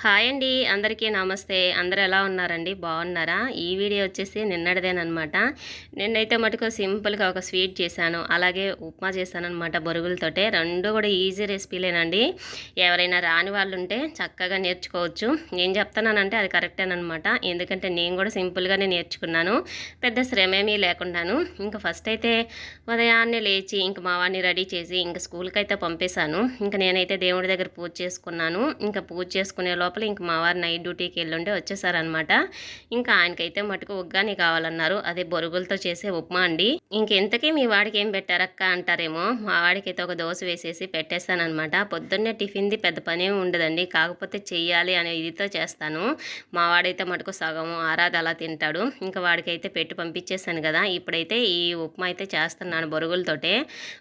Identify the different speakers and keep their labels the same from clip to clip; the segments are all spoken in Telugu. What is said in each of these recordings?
Speaker 1: హాయ్ అండి అందరికీ నమస్తే. అందరు ఎలా ఉన్నారండి? బాగున్నారా? ఈ వీడియో వచ్చేసి నిన్నటిదేనమాట నిన్నైతే మటుకు సింపుల్గా ఒక స్వీట్ చేశాను. అలాగే ఉప్మా చేశాను అనమాట బొరుగులతోటే. రెండు కూడా ఈజీ రెసిపీలేనండి. ఎవరైనా రాని వాళ్ళు ఉంటే చక్కగా నేర్చుకోవచ్చు. నేను చెప్తున్నానంటే అది కరెక్టేనమాట ఎందుకంటే నేను కూడా సింపుల్గానే నేర్చుకున్నాను. పెద్ద శ్రమేమీ లేకుండాను. ఇంకా ఫస్ట్ అయితే ఉదయాన్నే లేచి ఇంక మా వాడిని రెడీ చేసి ఇంకా స్కూల్కి అయితే పంపేశాను. ఇంకా నేనైతే దేవుడి దగ్గర పూజ చేసుకున్నాను. ఇంకా పూజ చేసుకునే లోపల ఇంక మా వారు నైట్ డ్యూటీకి వెళ్ళుండే వచ్చేసారనమాట ఇంకా ఆయనకైతే మటుకు ఉగ్గాని కావాలన్నారు. అదే బొరుగులతో చేసే ఉప్మా అండి. ఇంకెంతకీ మీ వాడికి ఏం పెట్టారక్క అంటారేమో? మా వాడికి అయితే ఒక దోశ వేసేసి పెట్టేస్తానమాట పొద్దున్నే టిఫిన్ది పెద్ద పనే ఉండదండి. కాకపోతే చెయ్యాలి అనే ఇదితో చేస్తాను. మా వాడైతే మటుకు సగము ఆరాధ అలా తింటాడు. ఇంకా వాడికైతే పెట్టి పంపించేసాను కదా. ఇప్పుడైతే ఈ ఉప్మా అయితే చేస్తున్నాను బొరుగులతోటే.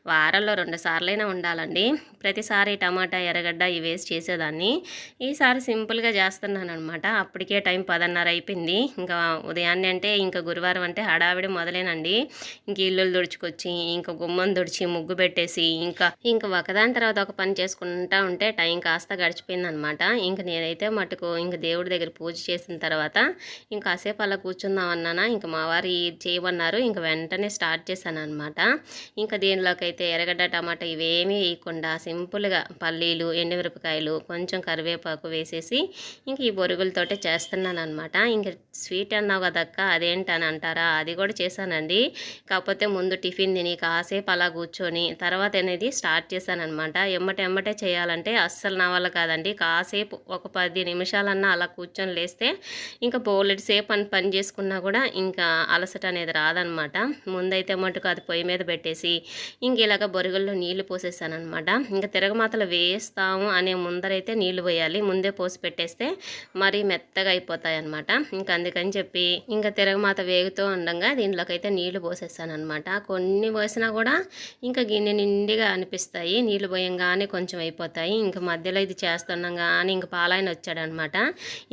Speaker 1: వారంలో రెండు సార్లైనా ఉండాలండి. ప్రతిసారి టమాటా ఎర్రగడ్డ ఇవి వేసి చేసేదాన్ని. ఈసారి సింపుల్గా చేస్తున్నాను అనమాట అప్పటికే టైం పదన్నర అయిపోయింది. ఇంకా ఉదయాన్నే అంటే ఇంకా గురువారం అంటే హడావిడి మొదలేనండి. ఇంక ఇల్లులు తుడుచుకొచ్చి ఇంకా గుమ్మం తుడిచి ముగ్గు పెట్టేసి ఇంకా ఇంకా ఒకదాని తర్వాత ఒక పని చేసుకుంటా ఉంటే టైం కాస్త గడిచిపోయింది అనమాట ఇంక నేనైతే మటుకు ఇంక దేవుడి దగ్గర పూజ చేసిన తర్వాత ఇంకా కాసేపు అలా కూర్చుందాం అన్నానా ఇంకా మా వారు చేయమన్నారు ఇంకా వెంటనే స్టార్ట్ చేశాను అనమాట ఇంకా దీనిలోకి అయితే ఎర్రగడ్డ టమాటా ఇవేమీ వేయకుండా సింపుల్గా పల్లీలు ఎండుమిరపకాయలు కొంచెం కరివేపాకు వేసేసి ఇంక ఈ బొరుగులతోటే చేస్తున్నాను అనమాట ఇంక స్వీట్ అన్నావు కదక్క అదేంటని అంటారా అది కూడా చేశానండి. కాకపోతే ముందు టిఫిన్ తిని కాసేపు అలా కూర్చొని తర్వాత అనేది స్టార్ట్ చేశాను అనమాట ఎమ్మటే చేయాలంటే అస్సలు నా వల్ల కాదండి. కాసేపు ఒక పది నిమిషాలన్నా అలా కూర్చొని లేస్తే ఇంకా బోలెడు సేపు అని పని చేసుకున్నా కూడా ఇంకా అలసట అనేది రాదనమాట ముందైతే మటుకు అది పొయ్యి మీద పెట్టేసి ఇంక ఇలాగ బొరుగుల్లో నీళ్ళు పోసేసానమాట ఇంకా తిరగమాతలు వేస్తాము అనే ముందరైతే నీళ్ళు పోయాలి. ముందే పోసి పెట్టేస్తే మరీ మెత్తగా అయిపోతాయి అనమాట ఇంకా అందుకని చెప్పి ఇంకా తిరగమాత వేగుతూ ఉండగా దీంట్లోకైతే అయితే నీళ్ళు పోసేసాను అనమాట కొన్ని పోసినా కూడా ఇంకా గిన్నె నిండిగా అనిపిస్తాయి. నీళ్ళు పోయంగానే కొంచెం అయిపోతాయి. ఇంకా మధ్యలో ఇది చేస్తున్నాం కానీ ఇంక పాలాయన వచ్చాడనమాట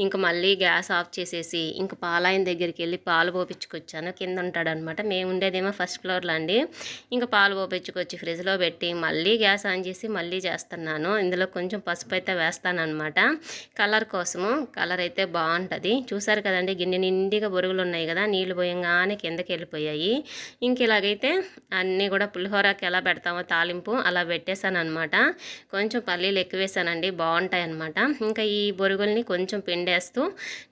Speaker 1: ఇంకా మళ్ళీ గ్యాస్ ఆఫ్ చేసేసి ఇంకా పాలాయన దగ్గరికి వెళ్ళి పాలు పోపించుకొచ్చాను కింద ఉంటాడనమాట మేము ఉండేదేమో ఫస్ట్ ఫ్లోర్లో అండి. ఇంకా పాలు పోపించుకొచ్చి ఫ్రిడ్జ్లో పెట్టి మళ్ళీ గ్యాస్ ఆన్ చేసి మళ్ళీ చేస్తున్నాను. ఇందులో కొంచెం పసుపు అయితే వేస్తానమాట కలర్ కోసము. కలర్ అయితే బాగుంటుంది. చూసారు కదండి గిన్నె నిండిగా బొరుగులు ఉన్నాయి కదా నీళ్ళు పోయంగానే కిందకి వెళ్ళిపోయాయి. ఇంక ఇలాగైతే అన్నీ కూడా పులిహోరకి ఎలా పెడతామో తాలింపు అలా పెట్టేశాను అనమాట కొంచెం పల్లీలు ఎక్కువేసానండి బాగుంటాయి అనమాట ఇంకా ఈ బొరుగుల్ని కొంచెం పిండేస్తూ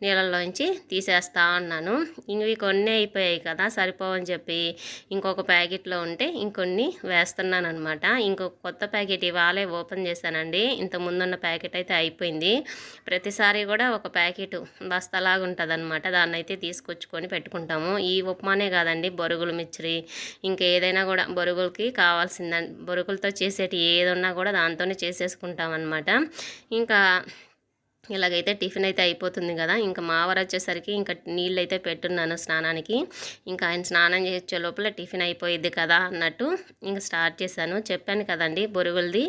Speaker 1: నీళ్ళల్లోంచి తీసేస్తా ఉన్నాను. ఇవి కొన్ని అయిపోయాయి కదా సరిపోవని చెప్పి ఇంకొక ప్యాకెట్లో ఉంటే ఇంకొన్ని వేస్తున్నాను అనమాట ఇంకొక కొత్త ప్యాకెట్ ఇవాళే ఓపెన్ చేశానండి. ఇంత ముందున్న ప్యాకెట్ అయితే అయిపోయింది. ప్రతిసారి కూడా ఒక ప్యాకెట్ బస్తలాగా ఉంటుంది అనమాట దాన్ని అయితే తీసుకొచ్చుకొని పెట్టుకుంటాము. ఈ ఉప్మానే కాదండి బొరుగులు మిచ్చిరి ఏదైనా కూడా బొరుగులకి కావాల్సింద బొరుగులతో చేసేటి ఏదన్నా కూడా దాంతోనే చేసేసుకుంటాం అనమాట ఇంకా ఇలాగైతే టిఫిన్ అయితే అయిపోతుంది కదా ఇంకా మావారు వచ్చేసరికి ఇంకా నీళ్ళు అయితే పెట్టున్నాను స్నానానికి. ఇంకా ఆయన స్నానం చేసే లోపల టిఫిన్ అయిపోయిద్ది కదా అన్నట్టు ఇంకా స్టార్ట్ చేశాను. చెప్పాను కదండి బొరుగులది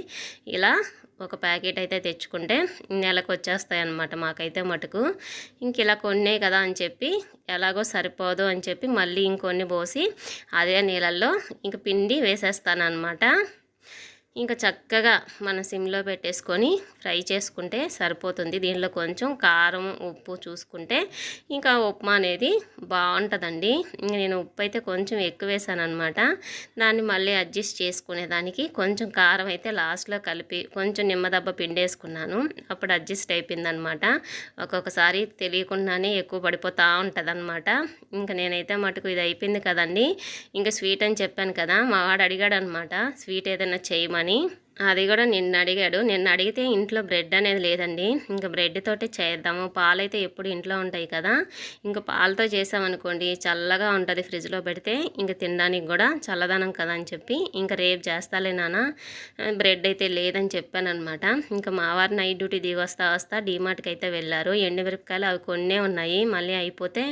Speaker 1: ఇలా ఒక ప్యాకెట్ అయితే తెచ్చుకుంటే నెలకు వచ్చేస్తాయి అనమాట మాకైతే మటుకు. ఇంక ఇలా కొన్నే కదా అని చెప్పి ఎలాగో సరిపోదు అని చెప్పి మళ్ళీ ఇంకొన్ని పోసి అదే నీళ్ళల్లో ఇంక పిండి వేసేస్తాను అనమాట ఇంకా చక్కగా మన సిమ్లో పెట్టేసుకొని ఫ్రై చేసుకుంటే సరిపోతుంది. దీనిలో కొంచెం కారం ఉప్పు చూసుకుంటే ఇంకా ఉప్మా అనేది బాగుంటుందండి. నేను ఉప్పు అయితే కొంచెం ఎక్కువ వేసాను అనమాట దాన్ని మళ్ళీ అడ్జస్ట్ చేసుకునేదానికి కొంచెం కారం అయితే లాస్ట్లో కలిపి కొంచెం నిమ్మదబ్బ పిండేసుకున్నాను. అప్పుడు అడ్జస్ట్ అయిపోయిందనమాట ఒక్కొక్కసారి తెలియకుండానే ఎక్కువ పడిపోతూ ఉంటుందన్నమాట. ఇంకా నేనైతే మటుకు ఇది అయిపోయింది కదండి. ఇంకా స్వీట్ అని చెప్పాను కదా మా వాడు అడిగాడు అనమాట స్వీట్ ఏదైనా చేయమని? అని అది కూడా నిన్న అడిగాడు. నిన్న అడిగితే ఇంట్లో బ్రెడ్ అనేది లేదండి. ఇంకా బ్రెడ్ తోటి చేద్దాము. పాలైతే ఎప్పుడు ఇంట్లో ఉంటాయి కదా. ఇంకా పాలతో చేసామనుకోండి చల్లగా ఉంటుంది ఫ్రిడ్జ్లో పెడితే ఇంకా తినడానికి కూడా చల్లదనం కదా అని చెప్పి ఇంకా రేపు చేస్తాలే నాన్న. బ్రెడ్ అయితే లేదని చెప్పాను అనమాట ఇంకా మా వారు నైట్ డ్యూటీ దిగి వస్తా వస్తా డీమార్ట్కి అయితే వెళ్ళారు. ఎండుమిరపకాయలు అవి కొన్నే ఉన్నాయి. మళ్ళీ అయిపోతే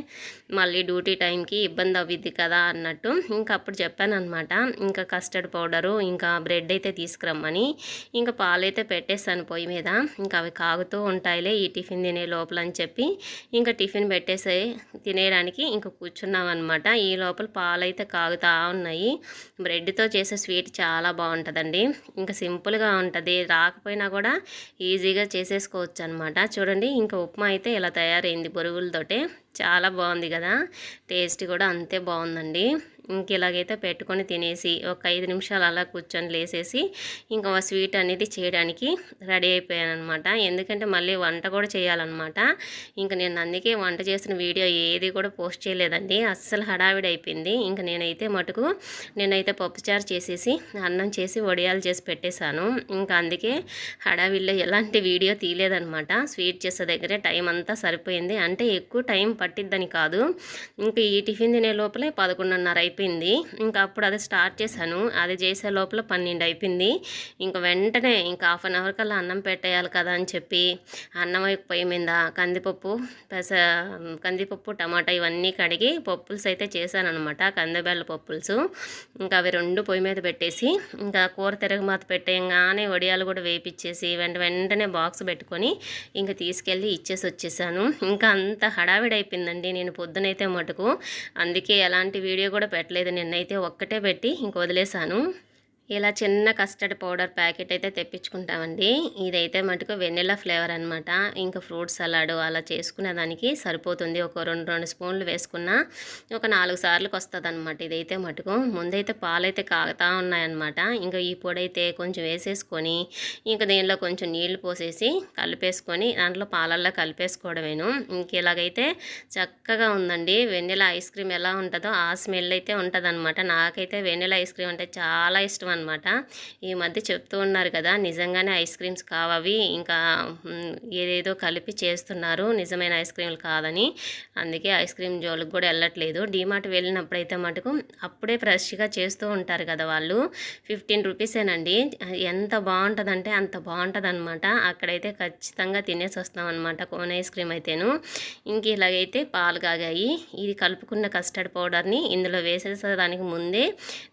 Speaker 1: మళ్ళీ డ్యూటీ టైంకి ఇబ్బంది అవ్విద్ది కదా అన్నట్టు ఇంకా అప్పుడు చెప్పాను అనమాట ఇంకా కస్టర్డ్ పౌడరు ఇంకా బ్రెడ్ అయితే తీసుకురమ్మని చేద్దామని ఇంకా పాలైతే పెట్టేశాను పొయ్యి మీద. ఇంకా అవి కాగుతూ ఉంటాయిలే ఈ టిఫిన్ తినే లోపల అని చెప్పి ఇంకా టిఫిన్ పెట్టేసే తినేయడానికి ఇంకా కూర్చున్నాం అనమాట ఈ లోపల పాలైతే కాగుతూ ఉన్నాయి. బ్రెడ్తో చేసే స్వీట్ చాలా బాగుంటుందండి. ఇంకా సింపుల్గా ఉంటుంది. రాకపోయినా కూడా ఈజీగా చేసేసుకోవచ్చు అనమాట చూడండి ఇంకా ఉప్మా అయితే ఇలా తయారైంది బొరుగులతోటే. చాలా బాగుంది కదా. టేస్ట్ కూడా అంతే బాగుందండి. ఇంక ఇలాగైతే పెట్టుకొని తినేసి ఒక ఐదు నిమిషాలు అలా కూర్చొని లేసేసి ఇంకా స్వీట్ అనేది చేయడానికి రెడీ అయిపోయాను అనమాట ఎందుకంటే మళ్ళీ వంట కూడా చేయాలన్నమాట. ఇంకా నేను అందుకే వంట చేసిన వీడియో ఏది కూడా పోస్ట్ చేయలేదండి. అస్సలు హడావిడి అయిపోయింది. ఇంకా నేనైతే మటుకు నేనైతే పప్పుచారు చేసేసి అన్నం చేసి వడియాలు చేసి పెట్టేశాను. ఇంకా అందుకే హడావిడిలో ఎలాంటి వీడియో తీయలేదనమాట స్వీట్ చేసే దగ్గరే టైం అంతా సరిపోయింది. అంటే ఎక్కువ టైం పట్టిద్దని కాదు. ఇంకా ఈ టిఫిన్ తినే లోపలే పదకొండున్నర అయిపోయింది. ఇంకా అప్పుడు అది స్టార్ట్ చేశాను. అది చేసే లోపల పన్నెండు అయిపోయింది. ఇంకా వెంటనే ఇంకా హాఫ్ అన్ అవర్ కల్లా అన్నం పెట్టేయాలి కదా అని చెప్పి అన్నం పొయ్యి మీద కందిపప్పు పెస కందిపప్పు టమాటా ఇవన్నీ కడిగి పప్పుల్స్ అయితే చేశానమాట కందిబెల్ల పప్పుల్స్. ఇంకా అవి రెండు పొయ్యి మీద పెట్టేసి ఇంకా కూర తిరగమాత పెట్టేయంగానే వడియాలు కూడా వేపించేసి వెంట వెంటనే బాక్స్ పెట్టుకొని ఇంకా తీసుకెళ్ళి ఇచ్చేసి వచ్చేసాను. ఇంకా అంత హడావిడి అయిపోయిందండి నేను పొద్దునైతే మటుకు. అందుకే ఎలాంటి వీడియో కూడా పెట్టలేదు. నిన్నైతే ఒక్కటే పెట్టి ఇంక వదిలేశాను. ఇలా చిన్న కస్టర్డ్ పౌడర్ ప్యాకెట్ అయితే తెప్పించుకుంటామండి. ఇదైతే మటుకు వెనిలా ఫ్లేవర్ అనమాట ఇంకా ఫ్రూట్ సలాడ్ అలా చేసుకునే దానికి సరిపోతుంది. ఒక రెండు రెండు స్పూన్లు వేసుకున్న ఒక నాలుగు సార్లకు వస్తుంది అనమాట ఇదైతే మటుకు. ముందైతే పాలైతే కాగుతూ ఉన్నాయన్నమాట. ఇంకా ఈ పొడి అయితే కొంచెం వేసేసుకొని ఇంకా దీనిలో కొంచెం నీళ్ళు పోసేసి కలిపేసుకొని దాంట్లో పాలల్లో కలిపేసుకోవడమేను. ఇంక ఇలాగైతే చక్కగా ఉందండి. వెన్నెల ఐస్ క్రీమ్ ఎలా ఉంటుందో ఆ స్మెల్ అయితే ఉంటుంది నాకైతే వెన్నెల ఐస్ క్రీమ్ అంటే చాలా ఇష్టం అనమాట. ఈ మధ్య చెప్తూ ఉన్నారు కదా నిజంగానే ఐస్ క్రీమ్స్ కావవి ఇంకా ఏదేదో కలిపి చేస్తున్నారు నిజమైన ఐస్ క్రీమ్లు కాదని. అందుకే ఐస్ క్రీమ్ జోలికి కూడా వెళ్ళట్లేదు. డీమార్ట్ వెళ్ళినప్పుడైతే మటుకు అప్పుడే ఫ్రెష్గా చేస్తూ ఉంటారు కదా వాళ్ళు. ఫిఫ్టీన్ రూపీసేనండి. ఎంత బాగుంటుందంటే అంత బాగుంటుంది అనమాట అక్కడైతే ఖచ్చితంగా తినేసి వస్తాం అనమాట కోన్ ఐస్ క్రీమ్ అయితేను. ఇంక ఇలాగైతే పాలు కాగాయి. ఇది కలుపుకున్న కస్టర్డ్ పౌడర్ని ఇందులో వేసేసేదానికి ముందే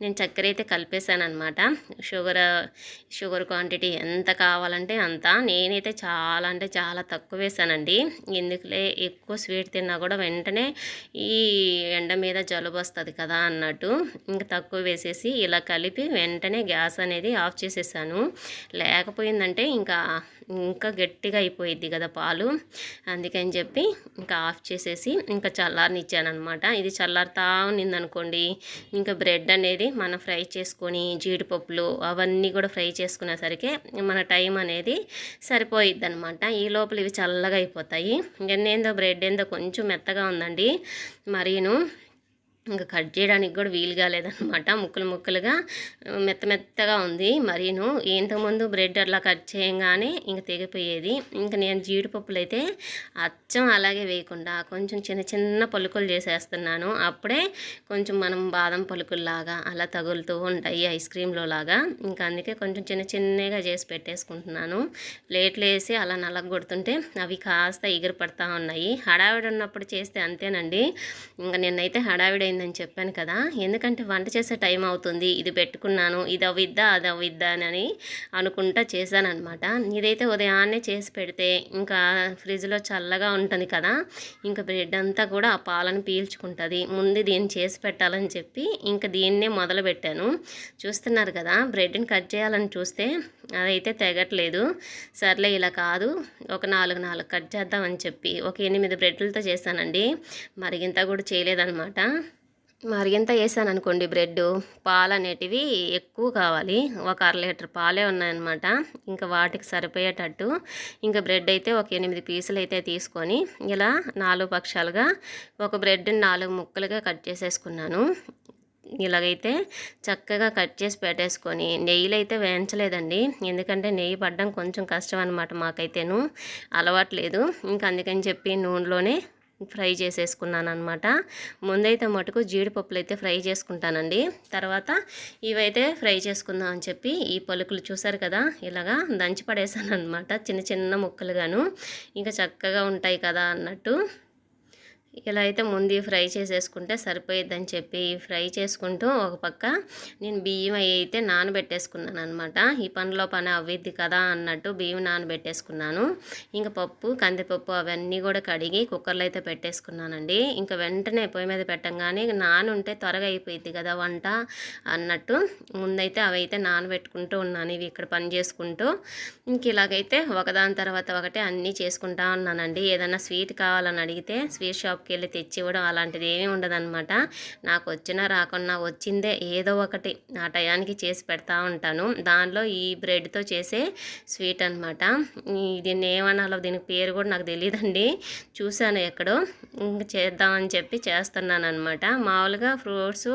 Speaker 1: నేను చక్కెర అయితే కలిపేశాను అనమాట అనమాట. షుగర్ షుగర్ క్వాంటిటీ ఎంత కావాలంటే అంత. నేనైతే చాలా అంటే చాలా తక్కువ వేసానండి. ఎందుకులే ఎక్కువ స్వీట్ తిన్నా కూడా వెంటనే ఈ ఎండ మీద జలుబు వస్తుంది కదా అన్నట్టు ఇంకా తక్కువ వేసేసి ఇలా కలిపి వెంటనే గ్యాస్ అనేది ఆఫ్ చేసేసాను. లేకపోయిందంటే ఇంకా ఇంకా గట్టిగా అయిపోయిద్ది కదా పాలు. అందుకని చెప్పి ఇంకా ఆఫ్ చేసేసి ఇంకా చల్లారనిచ్చానమాట ఇది చల్లారుతా ఉన్నిందనుకోండి ఇంకా బ్రెడ్ అనేది మనం ఫ్రై చేసుకొని జీడి జీడిపప్పులు అవన్నీ కూడా ఫ్రై చేసుకునేసరికి మన టైం అనేది సరిపోయిద్ది అనమాట ఈ లోపల ఇవి చల్లగా అయిపోతాయి. ఎన్నేందో బ్రెడ్ ఏందో కొంచెం మెత్తగా ఉందండి. మరీను ఇంకా కట్ చేయడానికి కూడా వీలు కాలేదనమాట ముక్కలు ముక్కలుగా మెత్త మెత్తగా ఉంది మరీను. ఇంతకుముందు బ్రెడ్ అట్లా కట్ చేయగానే ఇంక తెగిపోయేది. ఇంకా నేను జీడిపప్పులు అయితే అచ్చం అలాగే వేయకుండా కొంచెం చిన్న చిన్న పలుకులు చేసేస్తున్నాను. అప్పుడే కొంచెం మనం బాదం పలుకుల్లాగా అలా తగులుతూ ఉంటాయి ఐస్ క్రీమ్లో లాగా. ఇంకా అందుకే కొంచెం చిన్న చిన్నగా చేసి పెట్టేసుకుంటున్నాను. ప్లేట్లు వేసి అలా నలగొడుతుంటే అవి కాస్త ఎగిరి పడతా ఉన్నాయి. హడావిడి ఉన్నప్పుడు చేస్తే అంతేనండి. ఇంకా నిన్నైతే హడావిడి అయిపోయిందని చెప్పాను కదా. ఎందుకంటే వంట చేసే టైం అవుతుంది. ఇది పెట్టుకున్నాను. ఇది అవిద్దా అది అవిద్దా అని అనుకుంటా చేశాను ఇదైతే ఉదయాన్నే చేసి పెడితే ఇంకా ఫ్రిడ్జ్లో చల్లగా ఉంటుంది కదా. ఇంకా బ్రెడ్ అంతా కూడా ఆ పాలను పీల్చుకుంటుంది. ముందు దీన్ని చేసి పెట్టాలని చెప్పి ఇంకా దీన్నే మొదలు పెట్టాను. చూస్తున్నారు కదా బ్రెడ్ని కట్ చేయాలని చూస్తే అదైతే తెగట్లేదు. సర్లే ఇలా కాదు. ఒక నాలుగు నాలుగు కట్ చేద్దామని చెప్పి ఒక ఎనిమిది బ్రెడ్లతో చేశానండి. మరిగింత కూడా చేయలేదన్నమాట. మరిగింత వేసాను అనుకోండి బ్రెడ్ పాలు అనేటివి ఎక్కువ కావాలి. ఒక అర లీటర్ పాలే ఉన్నాయన్నమాట. ఇంకా వాటికి సరిపోయేటట్టు ఇంకా బ్రెడ్ అయితే ఒక ఎనిమిది పీసులు అయితే తీసుకొని ఇలా నాలుగు పక్షాలుగా ఒక బ్రెడ్ని నాలుగు ముక్కలుగా కట్ చేసేసుకున్నాను. ఇలాగైతే చక్కగా కట్ చేసి పెట్టేసుకొని నెయ్యిలో అయితే వేయించలేదండి. ఎందుకంటే నెయ్యి పడ్డం కొంచెం కష్టం అనమాట మాకైతేను అలవాట్లేదు ఇంకా అందుకని చెప్పి నూనెలోనే ఫ్రై చేసేసుకున్నాను అనమాట ముందైతే మటుకు జీడిపప్పులు అయితే ఫ్రై చేసుకుంటానండి. తర్వాత ఇవైతే ఫ్రై చేసుకుందాం అని చెప్పి ఈ పలుకులు చూసారు కదా ఇలాగా దంచి పడేసాను అనమాట చిన్న చిన్న ముక్కలుగాను. ఇంకా చక్కగా ఉంటాయి కదా అన్నట్టు. ఇలా అయితే ముందు ఫ్రై చేసేసుకుంటే సరిపోయిద్దని చెప్పి ఫ్రై చేసుకుంటూ ఒక పక్క నేను బియ్యం అవి అయితే నానబెట్టేసుకున్నాను అనమాట ఈ పనిలో పని అవ్విద్ది కదా అన్నట్టు బియ్యం నానబెట్టేసుకున్నాను. ఇంకా పప్పు కందిపప్పు అవన్నీ కూడా కడిగి కుక్కర్లో అయితే పెట్టేసుకున్నానండి. ఇంకా వెంటనే పొయ్యి మీద పెట్టంగానే నాన ఉంటే త్వరగా అయిపోయిద్ది కదా వంట అన్నట్టు ముందైతే అవైతే నానబెట్టుకుంటూ ఉన్నాను. ఇవి ఇక్కడ పని చేసుకుంటూ ఇంక ఇలాగైతే ఒకదాని తర్వాత ఒకటి అన్నీ చేసుకుంటా ఉన్నానండి. ఏదైనా స్వీట్ కావాలని అడిగితే స్వీట్ షాప్ షాప్కి వెళ్ళి తెచ్చి ఇవ్వడం అలాంటిది ఏమీ ఉండదన్నమాట. నాకు వచ్చినా రాకున్నా వచ్చిందే ఏదో ఒకటి. ఆ టయానికి చేసి పెడతా ఉంటాను. దానిలో ఈ బ్రెడ్తో చేసే స్వీట్ అనమాట దీన్ని ఏమనాలో దీనికి పేరు కూడా నాకు తెలియదండి చూశాను ఎక్కడో. ఇంకా చేద్దామని చెప్పి చేస్తున్నాను అనమాట మామూలుగా ఫ్రూట్స్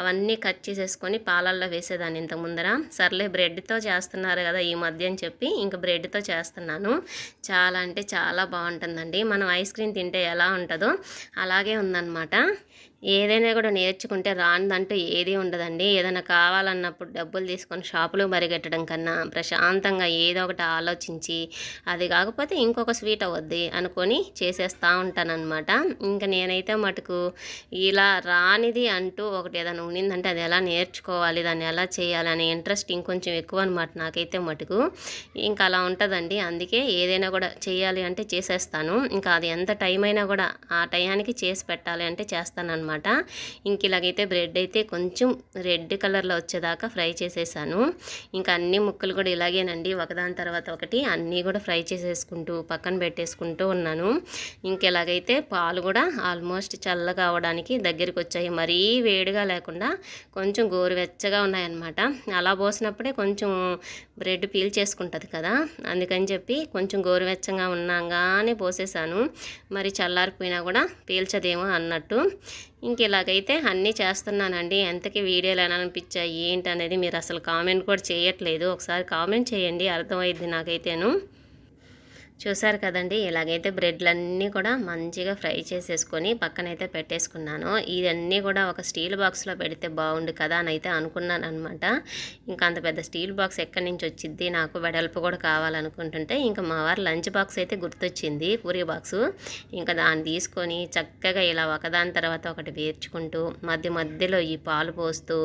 Speaker 1: అవన్నీ కట్ చేసేసుకొని పాలల్లో వేసేదాన్ని ఇంత ముందర. సర్లే బ్రెడ్తో చేస్తున్నారు కదా ఈ మధ్య అని చెప్పి ఇంక బ్రెడ్తో చేస్తున్నాను. చాలా అంటే చాలా బాగుంటుందండి. మనం ఐస్ క్రీమ్ తింటే ఎలా ఉంటుందో అలాగే ఉందన్నమాట. ఏదైనా కూడా నేర్చుకుంటే రానిదంటూ ఏది ఉండదండి. ఏదైనా కావాలన్నప్పుడు డబ్బులు తీసుకొని షాపులు మరిగెట్టడం కన్నా ప్రశాంతంగా ఏదో ఒకటి ఆలోచించి అది కాకపోతే ఇంకొక స్వీట్ అవద్ది అనుకొని చేసేస్తూ ఉంటానన్నమాట. ఇంకా నేనైతే మటుకు ఇలా రానిది అంటూ ఒకటి ఏదైనా ఉండిందంటే అది ఎలా నేర్చుకోవాలి దాన్ని ఎలా చేయాలి అనే ఇంట్రెస్ట్ ఇంకొంచెం ఎక్కువ అనమాట నాకైతే మటుకు. ఇంకా అలా ఉంటుందండి. అందుకే ఏదైనా కూడా చేయాలి అంటే చేసేస్తాను. ఇంకా అది ఎంత టైం అయినా కూడా ఆ టయానికి చేసి పెట్టాలి అంటే చేస్తాను అనమాట ఇంక ఇలాగైతే బ్రెడ్ అయితే కొంచెం రెడ్ కలర్లో వచ్చేదాకా ఫ్రై చేసేసాను. ఇంకా అన్ని ముక్కలు కూడా ఇలాగేనండి. ఒకదాని తర్వాత ఒకటి అన్నీ కూడా ఫ్రై చేసేసుకుంటూ పక్కన పెట్టేసుకుంటూ ఉన్నాను. ఇంక ఇలాగైతే పాలు కూడా ఆల్మోస్ట్ చల్లగా అవడానికి దగ్గరికి వచ్చాయి. మరీ వేడిగా లేకుండా కొంచెం గోరువెచ్చగా ఉన్నాయన్నమాట. అలా పోసినప్పుడే కొంచెం బ్రెడ్ పీల్ చేసుకుంటుంది కదా. అందుకని చెప్పి కొంచెం గోరువెచ్చగా ఉన్నాగానే పోసేసాను. మరి చల్లారిపోయినా కూడా పీల్చదేమో అన్నట్టు. ఇంక ఇలాగైతే అన్నీ చేస్తున్నానండి. ఎంతకి వీడియోలు ఎలా అనిపించాయి ఏంటి అనేది మీరు అసలు కామెంట్ కూడా చేయట్లేదు. ఒకసారి కామెంట్ చేయండి అర్థమైద్ది నాకైతేను. చూసారు కదండి ఇలాగైతే బ్రెడ్లన్నీ కూడా మంచిగా ఫ్రై చేసేసుకొని పక్కనైతే పెట్టేసుకున్నాను. ఇవన్నీ కూడా ఒక స్టీల్ బాక్స్లో పెడితే బాగుండు కదా అని అయితే అనుకున్నాను అనమాట ఇంకా అంత పెద్ద స్టీల్ బాక్స్ ఎక్కడి నుంచి వచ్చింది నాకు వెడల్పు కూడా కావాలనుకుంటుంటే ఇంకా మా వారు లంచ్ బాక్స్ అయితే గుర్తొచ్చింది పూరి బాక్సు. ఇంకా దాన్ని తీసుకొని చక్కగా ఇలా ఒకదాని తర్వాత ఒకటి వేర్చుకుంటూ మధ్య మధ్యలో ఈ పాలు పోస్తూ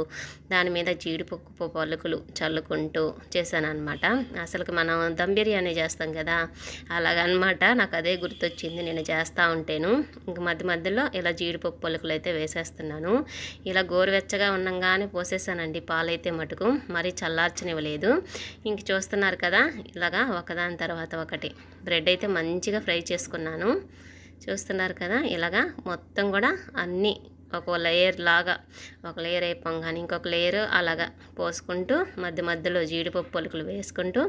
Speaker 1: దాని మీద జీడిపప్పు పలుకులు చల్లుకుంటూ చేశాను అనమాట అసలుకి మనం దమ్ బిర్యానీ చేస్తాం కదా అలాగనమాట. నాకు అదే గుర్తొచ్చింది. నేను చేస్తూ ఉంటాను. ఇంక మధ్య మధ్యలో ఇలా జీడిపప్పు పలుకులు అయితే వేసేస్తున్నాను. ఇలా గోరువెచ్చగా ఉండంగానే పోసేసానండి పాలైతే మటుకు. మరీ చల్లార్చనివ్వలేదు. ఇంక చూస్తున్నారు కదా ఇలాగా ఒకదాని తర్వాత ఒకటి. బ్రెడ్ అయితే మంచిగా ఫ్రై చేసుకున్నాను. చూస్తున్నారు కదా ఇలాగా మొత్తం కూడా అన్నీ ఒక లేయర్ లాగా ఒక లేయర్ అయిపోగానే ఇంకొక లేయర్ అలాగా పోసుకుంటూ మధ్య మధ్యలో జీడిపప్పు పలుకులు వేసుకుంటూ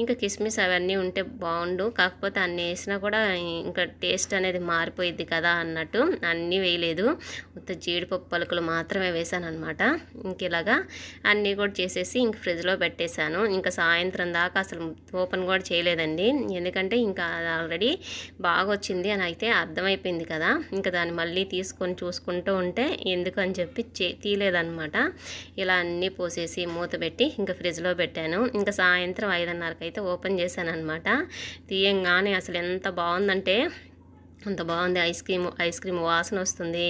Speaker 1: ఇంకా కిస్మిస్ అవన్నీ ఉంటే బాగుండు. కాకపోతే అన్నీ వేసినా కూడా ఇంకా టేస్ట్ అనేది మారిపోయిద్ది కదా అన్నట్టు అన్నీ వేయలేదు. ఉత్త జీడిపప్పు పలుకులు మాత్రమే వేసాను అనమాట ఇంక ఇలాగా అన్నీ కూడా చేసేసి ఇంక ఫ్రిడ్జ్లో పెట్టేశాను. ఇంకా సాయంత్రం దాకా అసలు ఓపెన్ కూడా చేయలేదండి. ఎందుకంటే ఇంకా ఆల్రెడీ బాగా వచ్చింది అని అయితే అర్థమైపోయింది కదా. ఇంకా దాన్ని మళ్ళీ తీసుకొని చూసుకుంటూ ఉంటే ఎందుకు అని చెప్పి చే తీయలేదనమాట ఇలా అన్నీ పోసేసి మూత పెట్టి ఇంకా ఫ్రిడ్జ్లో పెట్టాను. ఇంకా సాయంత్రం ఐదున్నరకైతే అయితే ఓపెన్ చేశాను అనమాట తీయంగానే అసలు ఎంత బాగుందంటే అంత బాగుంది. ఐస్ క్రీమ్ ఐస్ క్రీమ్ వాసన వస్తుంది.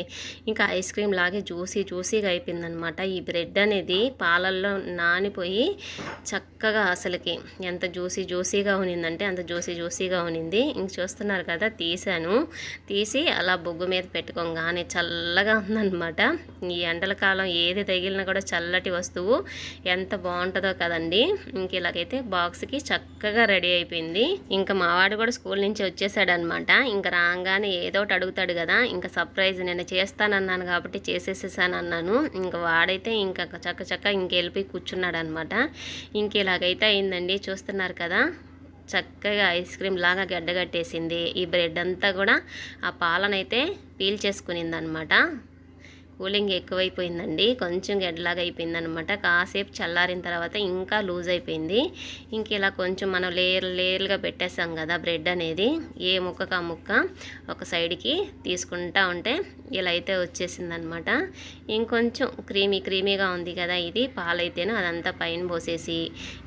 Speaker 1: ఇంకా ఐస్ క్రీమ్ లాగే జ్యూసీ జ్యూసీగా అయిపోయిందనమాట ఈ బ్రెడ్ అనేది పాలల్లో నానిపోయి చక్కగా అసలుకి ఎంత జ్యూసీ జ్యూసీగా ఉనిందంటే అంత జ్యూసీ జ్యూసీగా ఉనింది. ఇంక చూస్తున్నారు కదా తీసాను తీసి అలా బొగ్గు మీద పెట్టుకోగానే చల్లగా ఉందన్నమాట. ఈ ఎండల కాలం ఏది తగిలినా కూడా చల్లటి వస్తువు ఎంత బాగుంటుందో కదండి. ఇంక ఇలాగైతే బాక్స్కి చక్కగా రెడీ అయిపోయింది. ఇంకా మావాడు కూడా స్కూల్ నుంచి వచ్చేసాడనమాట ఇంకా రాంగ్ అనగానే ఏదో ఒకటి అడుగుతాడు కదా ఇంకా సర్ప్రైజ్ నేను చేస్తానన్నాను కాబట్టి చేసేసేసాను అన్నాను ఇంకా వాడైతే ఇంకా చక్క చక్క ఇంకెళ్ళిపోయి కూర్చున్నాడు అనమాట ఇంక ఇలాగైతే అయిందండి చూస్తున్నారు కదా చక్కగా ఐస్ క్రీమ్ లాగా గడ్డగట్టేసింది. ఈ బ్రెడ్ అంతా కూడా ఆ పాలనైతే పీల్ చేసుకునిందనమాట. కూలింగ్ ఎక్కువైపోయిందండి. కొంచెం గడ్డలాగా అయిపోయింది అనమాట కాసేపు చల్లారిన తర్వాత ఇంకా లూజ్ అయిపోయింది ఇంక ఇలా కొంచెం మనం లేయర్ లేయర్గా పెట్టేస్తాం కదా బ్రెడ్ అనేది. ఏ ముక్కకు ఆ ముక్క ఒక సైడ్కి తీసుకుంటా ఉంటే ఇలా అయితే వచ్చేసింది అనమాట ఇంకొంచెం క్రీమీ క్రీమీగా ఉంది కదా ఇది. పాలైతేను అదంతా పైన పోసేసి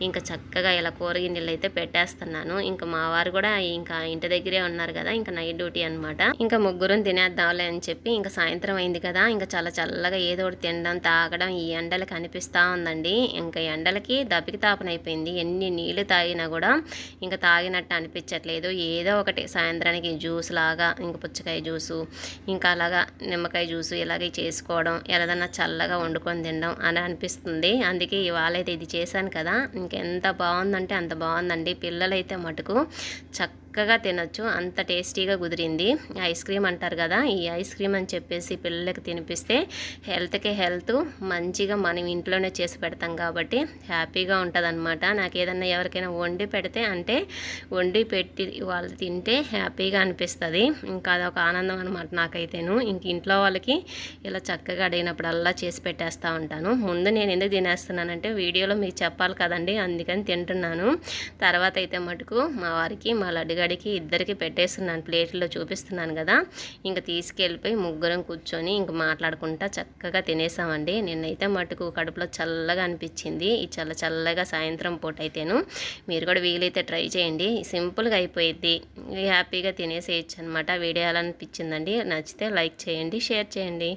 Speaker 1: ఇంకా చక్కగా ఇలా కూరగిన్నెలు అయితే పెట్టేస్తున్నాను. ఇంకా మా వారు కూడా ఇంకా ఇంటి దగ్గరే ఉన్నారు కదా. ఇంకా నైట్ డ్యూటీ అనమాట ఇంకా ముగ్గురం తినేద్దాంలే అని చెప్పి ఇంకా సాయంత్రం అయింది కదా. ఇంకా చాలా చల్లగా ఏదో ఒకటి తినడం తాగడం ఈ ఎండలకి అనిపిస్తూ ఉందండి. ఇంకా ఎండలకి దప్పికి తాపనైపోయింది ఎన్ని నీళ్ళు తాగినా కూడా ఇంకా తాగినట్టు అనిపించట్లేదు. ఏదో ఒకటి సాయంత్రానికి జ్యూస్ లాగా ఇంకా పుచ్చకాయ జ్యూసు ఇంకా అలాగా నిమ్మకాయ జ్యూసు ఇలాగే చేసుకోవడం ఎలాదన్నా చల్లగా వండుకొని తినడం అని అనిపిస్తుంది. అందుకే ఇవాళ అయితే ఇది చేశాను కదా. ఇంకెంత బాగుందంటే అంత బాగుందండి. పిల్లలైతే మటుకు చక్క చక్కగా తినొచ్చు. అంత టేస్టీగా కుదిరింది. ఐస్ క్రీమ్ అంటారు కదా ఈ ఐస్ క్రీమ్ అని చెప్పేసి పిల్లలకి తినిపిస్తే హెల్త్కి హెల్త్ మంచిగా మనం ఇంట్లోనే చేసి పెడతాం కాబట్టి హ్యాపీగా ఉంటుంది అనమాట నాకు ఏదన్నా ఎవరికైనా వండి పెడితే అంటే వండి పెట్టి వాళ్ళు తింటే హ్యాపీగా అనిపిస్తుంది. ఇంకా అదొక ఆనందం అనమాట నాకైతేను. ఇంక ఇంట్లో వాళ్ళకి ఇలా చక్కగా అడిగినప్పుడల్లా చేసి పెట్టేస్తూ ఉంటాను. ముందు నేను ఎందుకు తినేస్తున్నానంటే వీడియోలో మీకు చెప్పాలి కదండి అందుకని తింటున్నాను. తర్వాత అయితే మటుకు మా వారికి మా లడ్డుగా గడికి ఇద్దరికి పెట్టేస్తున్నాను ప్లేట్లో చూపిస్తున్నాను కదా. ఇంకా తీసుకెళ్ళిపోయి ముగ్గురం కూర్చొని ఇంక మాట్లాడుకుంటా చక్కగా తినేసామండి. నిన్నైతే మటుకు కడుపులో చల్లగా అనిపించింది. ఈ చల్ల చల్లగా సాయంత్రం పూట అయితేను మీరు కూడా వీలైతే ట్రై చేయండి. సింపుల్గా అయిపోయిద్ది. హ్యాపీగా తినేసేయచ్చు అనమాట వీడియో అనిపించిందండి? నచ్చితే లైక్ చేయండి షేర్ చేయండి.